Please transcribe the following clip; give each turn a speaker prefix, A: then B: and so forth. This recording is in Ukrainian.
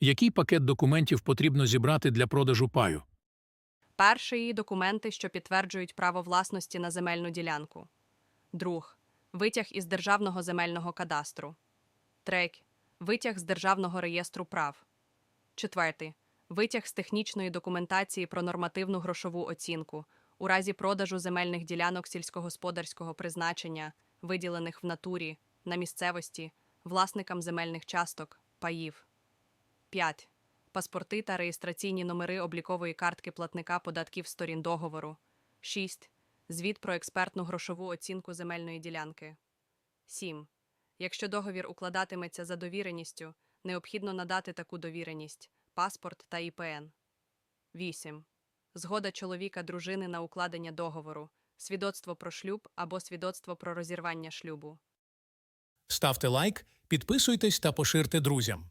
A: Який пакет документів потрібно зібрати для продажу паю?
B: Перший – документи, що підтверджують право власності на земельну ділянку. Друг – витяг із Державного земельного кадастру. Треть – витяг з Державного реєстру прав. Четвертий – витяг з технічної документації про нормативну грошову оцінку у разі продажу земельних ділянок сільськогосподарського призначення, виділених в натурі, на місцевості, власникам земельних часток, паїв. 5. Паспорти та реєстраційні номери облікової картки платника податків сторін договору. 6. Звіт про експертну грошову оцінку земельної ділянки. 7. Якщо договір укладатиметься за довіреністю, необхідно надати таку довіреність паспорт та ІПН. 8. Згода чоловіка дружини на укладення договору, свідоцтво про шлюб або свідоцтво про розірвання шлюбу.
A: Ставте лайк, підписуйтесь та поширте друзям.